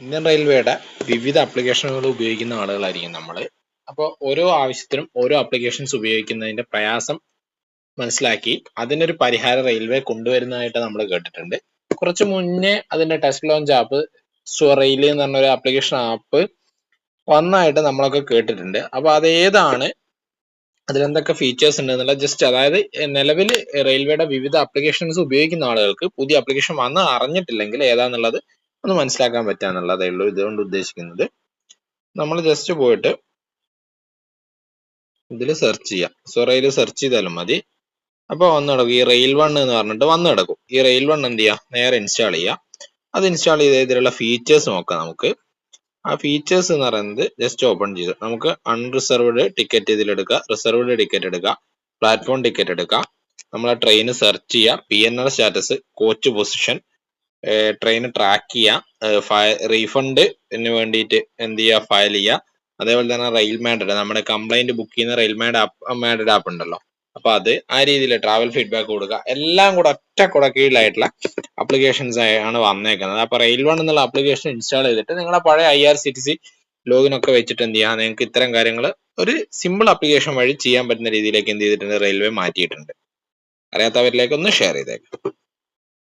Indian റെയിൽവേയുടെ വിവിധ ആപ്ലിക്കേഷനുകൾ ഉപയോഗിക്കുന്ന ആളുകളായിരിക്കും നമ്മൾ അപ്പോൾ ഓരോ ആവശ്യത്തിനും ഓരോ ആപ്ലിക്കേഷൻസ് ഉപയോഗിക്കുന്നതിന്റെ പ്രയാസം മനസ്സിലാക്കി അതിനൊരു പരിഹാര റെയിൽവേ കൊണ്ടുവരുന്നതായിട്ട് നമ്മൾ കേട്ടിട്ടുണ്ട്. കുറച്ച് മുന്നേ അതിന്റെ ടെസ്റ്റ് ലോഞ്ച് ആപ്പ് സ്വറെയിൽ എന്ന് പറഞ്ഞ ഒരു ആപ്ലിക്കേഷൻ ആപ്പ് വന്നായിട്ട് നമ്മളൊക്കെ കേട്ടിട്ടുണ്ട്. അപ്പോൾ അത് ഏതാണ്? അതിലെന്തൊക്കെ ഫീച്ചേഴ്സ് ഉണ്ട് എന്നുള്ള ജസ്റ്റ് അതായത് നിലവിൽ റെയിൽവേയുടെ വിവിധ ആപ്ലിക്കേഷൻസ് ഉപയോഗിക്കുന്ന ആളുകൾക്ക് പുതിയ ആപ്ലിക്കേഷൻ വന്ന് അറിഞ്ഞിട്ടില്ലെങ്കിൽ ഏതാന്നുള്ളത് ഒന്ന് മനസ്സിലാക്കാൻ പറ്റാന്നുള്ളതേ ഉള്ളൂ ഇതുകൊണ്ട് ഉദ്ദേശിക്കുന്നത്. നമ്മൾ ജസ്റ്റ് പോയിട്ട് ഇതിൽ സെർച്ച് ചെയ്യാം. സൊറയിൽ സെർച്ച് ചെയ്താലും മതി. അപ്പൊ വന്നു കിടക്കും ഈ റെയിൽ വൺ എന്ന് പറഞ്ഞിട്ട് വന്നു കിടക്കും ഈ റെയിൽ വൺ എന്ത് ചെയ്യാം? നേരെ ഇൻസ്റ്റാൾ ചെയ്യാം. അത് ഇൻസ്റ്റാൾ ചെയ്ത ഇതിലുള്ള ഫീച്ചേഴ്സ് നോക്കാം നമുക്ക്. ആ ഫീച്ചേഴ്സ് എന്ന് പറയുന്നത് ജസ്റ്റ് ഓപ്പൺ ചെയ്ത് നമുക്ക് അൺറിസർവ്ഡ് ടിക്കറ്റ് ഇതിലെടുക്കുക. റിസർവ്ഡ് ടിക്കറ്റ് എടുക്കുക. പ്ലാറ്റ്ഫോം ടിക്കറ്റ് എടുക്കുക. നമ്മളെ ട്രെയിൻ സെർച്ച് ചെയ്യുക P N R status coach position train track ചെയ്യുക റീഫണ്ട് വേണ്ടിയിട്ട് എന്ത് ചെയ്യുക ഫയൽ ചെയ്യുക അതേപോലെ തന്നെ റെയിൽ മാൻഡ് നമ്മുടെ കംപ്ലൈന്റ് ബുക്ക് ചെയ്യുന്ന റെയിൽ മാൻഡ് ആപ്പ് മാൻഡ് ആപ്പ് ഉണ്ടല്ലോ. അപ്പൊ അത് ആ രീതിയിൽ ട്രാവൽ ഫീഡ്ബാക്ക് കൊടുക്കുക. എല്ലാം കൂടെ ഒറ്റ കുട കീഴിലായിട്ടുള്ള അപ്ലിക്കേഷൻസ് ആണ് വന്നേക്കുന്നത്. അപ്പൊ റെയിൽ വൺ എന്നുള്ള ആപ്ലിക്കേഷൻ ഇൻസ്റ്റാൾ ചെയ്തിട്ട് നിങ്ങളെ പഴയ I R C T C login ഒക്കെ വെച്ചിട്ട് എന്ത് ചെയ്യാം? നിങ്ങൾക്ക് ഇത്തരം കാര്യങ്ങൾ ഒരു സിമ്പിൾ ആപ്ലിക്കേഷൻ വഴി ചെയ്യാൻ പറ്റുന്ന രീതിയിലേക്ക് എന്ത് ചെയ്തിട്ടുണ്ട്? റെയിൽവേ മാറ്റിയിട്ടുണ്ട്. അറിയാത്തവരിലേക്ക് ഒന്ന് ഷെയർ ചെയ്തേക്കാം.